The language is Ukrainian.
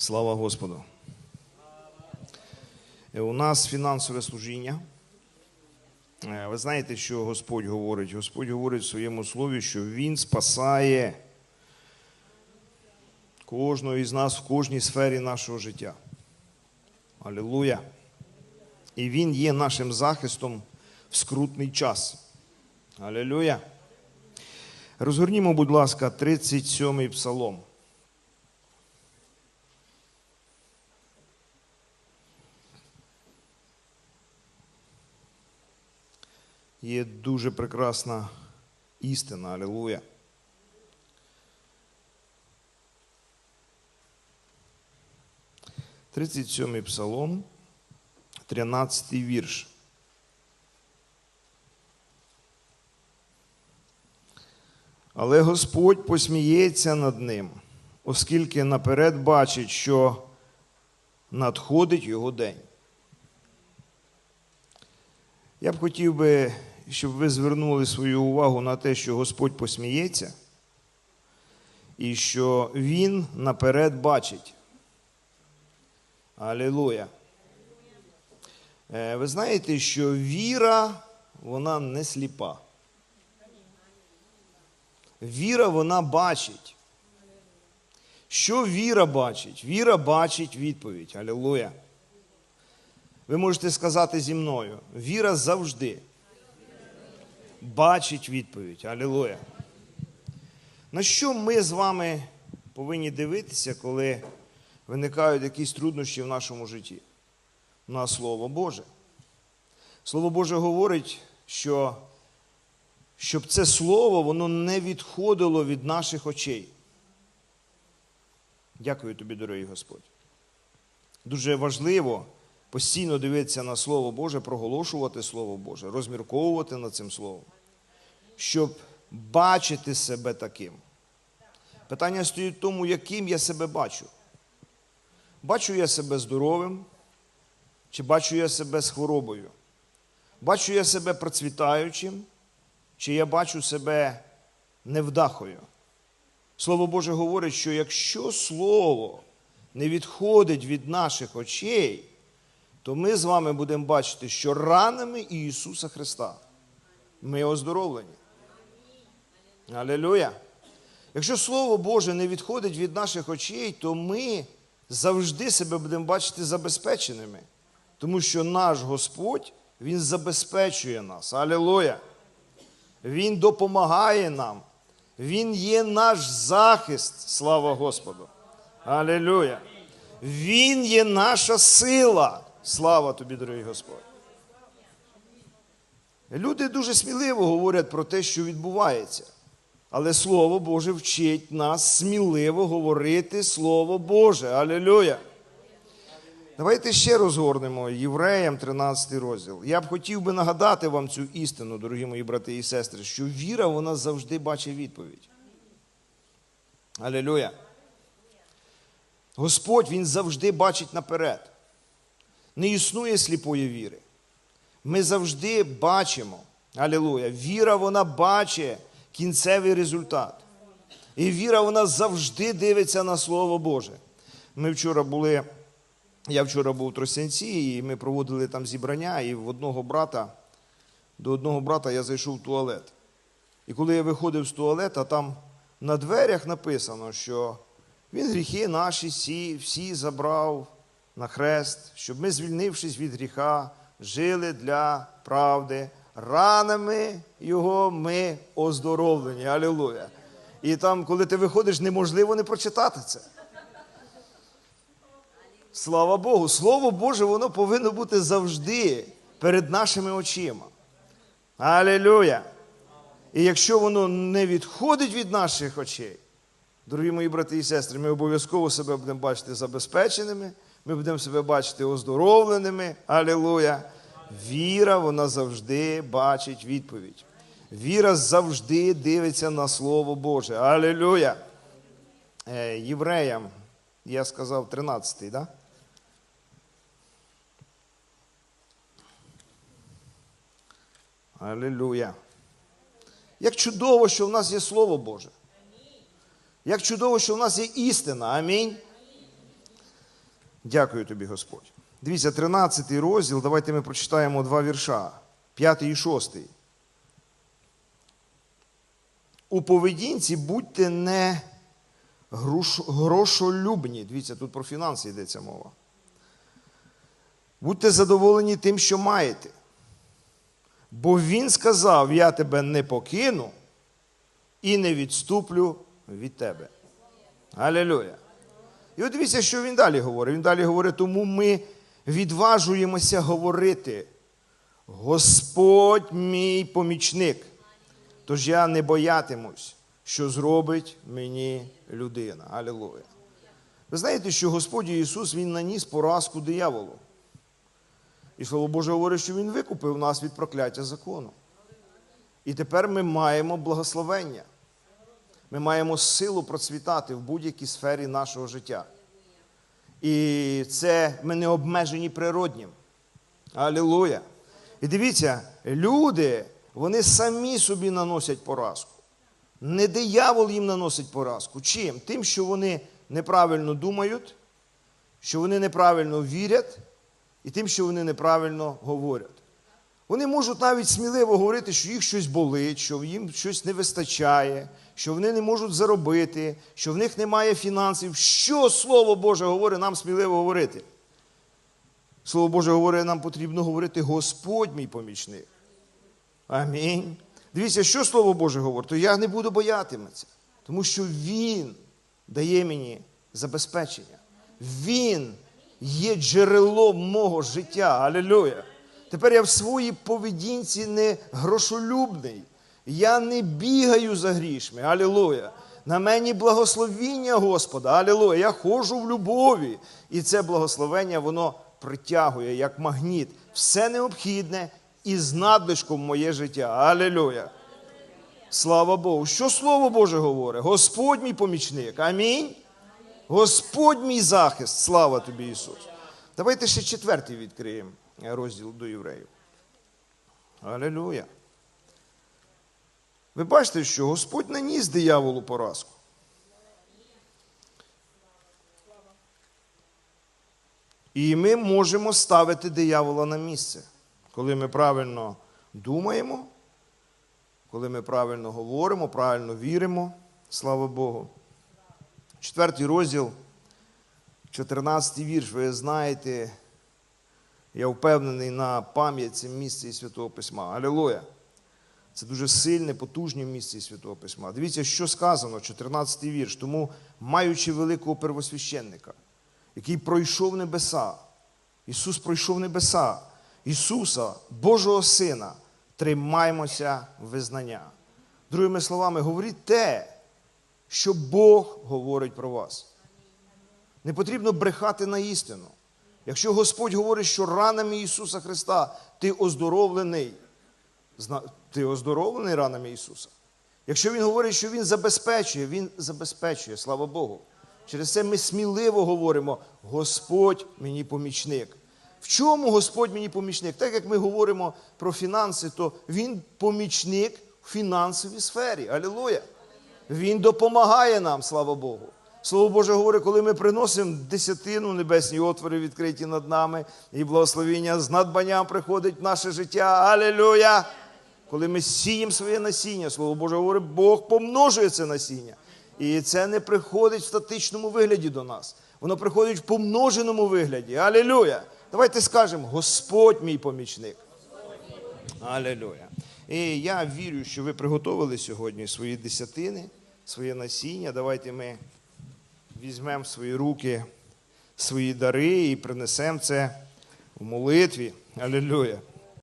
Слава Господу. Е, У нас фінансове служіння. Е, Ви знаєте, що Господь говорить? Господь говорить в своєму слові, що Він спасає кожного із нас в кожній сфері нашого життя. Алілуя. І Він є нашим захистом в скрутний час. Алілуя. Розгорнімо, будь ласка, 37-й псалом. Є дуже прекрасна істина, алілуя. Тридцять сьомий псалом, 13 вірш. Але Господь посміється над ним, оскільки наперед бачить, що надходить його день. Я б хотів би, щоб ви звернули свою увагу на те, що Господь посміється, і що Він наперед бачить. Алілуя. Е, Ви знаєте, що віра, вона не сліпа. Віра вона бачить. Що віра бачить? Віра бачить відповідь. Алілуя. Ви можете сказати зі мною: віра завжди бачить відповідь. Алілуя. На що ми з вами повинні дивитися, коли виникають якісь труднощі в нашому житті? На Слово Боже. Слово Боже говорить, що щоб це слово воно не відходило від наших очей. Дякую тобі, дорогий Господь. Дуже важливо постійно дивитися на Слово Боже, проголошувати Слово Боже, розмірковувати над цим Словом, щоб бачити себе таким. Питання стоїть в тому, яким я себе бачу. Бачу я себе здоровим, чи бачу я себе з хворобою? Бачу я себе процвітаючим, чи я бачу себе невдахою? Слово Боже говорить, що якщо Слово не відходить від наших очей, то ми з вами будемо бачити, що ранами Ісуса Христа ми оздоровлені. Алілюя! Якщо Слово Боже не відходить від наших очей, то ми завжди себе будемо бачити забезпеченими. Тому що наш Господь, Він забезпечує нас. Алілуя! Він допомагає нам. Він є наш захист, слава Господу. Алілуя! Він є наша сила. Слава тобі, дорогий Господь. Люди дуже сміливо говорять про те, що відбувається. Але Слово Боже вчить нас сміливо говорити Слово Боже. Алілуя! Давайте ще розгорнемо Євреям 13 розділ. Я б хотів би нагадати вам цю істину, дорогі мої брати і сестри, що віра вона завжди бачить відповідь. Алілуя. Господь Він завжди бачить наперед. Не існує сліпої віри. Ми завжди бачимо. Алілуя. Віра вона бачить кінцевий результат. І віра вона завжди дивиться на Слово Боже. Ми вчора були. Я вчора був у Тростянці, і ми проводили там зібрання, і в одного брата, до одного брата я зайшов в туалет. І коли я виходив з туалета, там на дверях написано, що він гріхи наші всі, всі забрав на хрест, щоб ми, звільнившись від гріха, жили для правди. Ранами його ми оздоровлені. Алілуя. І там, коли ти виходиш, неможливо не прочитати це. Слава Богу, Слово Боже, воно повинно бути завжди перед нашими очима. Алілюя! І якщо воно не відходить від наших очей, дорогі мої брати і сестри, ми обов'язково себе будемо бачити забезпеченими, ми будемо себе бачити оздоровленими. Алілуя! Віра, вона завжди бачить відповідь. Віра завжди дивиться на Слово Боже. Алілюя! Е, Євреям, я сказав 13-й, так? Да? Алілюя. Як чудово, що в нас є Слово Боже. Як чудово, що в нас є істина. Амінь. Дякую тобі, Господь. Дивіться, 13 розділ, давайте ми прочитаємо два вірша, 5 і 6. У поведінці будьте не грошолюбні. Дивіться, тут про фінанси йдеться мова. Будьте задоволені тим, що маєте. Бо він сказав: Я тебе не покину і не відступлю від тебе. Алілуя. І от дивіться, що він далі говорить. Він далі говорить, тому ми відважуємося говорити. Господь мій помічник. Тож я не боятимусь, що зробить мені людина. Алілуя. Ви знаєте, що Господь Ісус Він наніс поразку дияволу. І Слово Боже говорить, що Він викупив нас від прокляття закону. І тепер ми маємо благословення. Ми маємо силу процвітати в будь-якій сфері нашого життя. І це ми не обмежені природнім. Алілуя. І дивіться, люди, вони самі собі наносять поразку. Не диявол їм наносить поразку. Чим? Тим, що вони неправильно думають, що вони неправильно вірять, і тим, що вони неправильно говорять. Вони можуть навіть сміливо говорити, що їх щось болить, що їм щось не вистачає, що вони не можуть заробити, що в них немає фінансів. Що Слово Боже говорить нам сміливо говорити? Слово Боже говорить, нам потрібно говорити Господь мій помічник. Амінь. Дивіться, що Слово Боже говорить, то я не буду боятиметься, тому що Він дає мені забезпечення. Він є джерелом мого життя. Алілуя. Тепер я в своїй поведінці не грошолюбний. Я не бігаю за грішми. Алілуя. На мені благословіння Господа. Алілуя. Я ходжу в любові. І це благословення, воно притягує як магніт. Все необхідне і з надлишком моє життя. Алілуя. Слава Богу. Що Слово Боже говорить? Господь мій помічник. Амінь. Господь мій захист. Слава тобі, Ісус. Давайте ще четвертий відкриємо розділ до євреїв. Алілуя. Ви бачите, що Господь наніс дияволу поразку. І ми можемо ставити диявола на місце, коли ми правильно думаємо, коли ми правильно говоримо, правильно віримо. Слава Богу. Четвертий розділ, 14 вірш, ви знаєте, я впевнений на пам'ять це місце і Святого Письма. Алілуя. Це дуже сильне, потужне місце і Святого Письма. Дивіться, що сказано, 14 вірш. Тому, маючи великого первосвященника, який пройшов небеса, Ісус пройшов небеса, Ісуса, Божого Сина, тримаймося визнання. Другими словами, говоріть те, що Бог говорить про вас. Не потрібно брехати на істину. Якщо Господь говорить, що ранами Ісуса Христа ти оздоровлений, ти оздоровлений ранами Ісуса. Якщо Він говорить, що Він забезпечує, Він забезпечує, слава Богу. Через це ми сміливо говоримо: Господь мені помічник. В чому Господь мені помічник? Так як ми говоримо про фінанси, то Він помічник в фінансовій сфері. Алілуя! Він допомагає нам, слава Богу. Слово Боже говорить, коли ми приносимо десятину, небесні отвори відкриті над нами, і благословіння з надбанням приходить в наше життя. Алілуя! Коли ми сіємо своє насіння, Слово Боже говорить, Бог помножує це насіння. І це не приходить в статичному вигляді до нас. Воно приходить в помноженому вигляді. Алілуя! Давайте скажемо, Господь мій помічник. Алілуя. І я вірю, що ви приготовили сьогодні свої десятини, своє насіння. Давайте ми візьмемо в свої руки свої дари і принесемо це в молитві. Алілуя.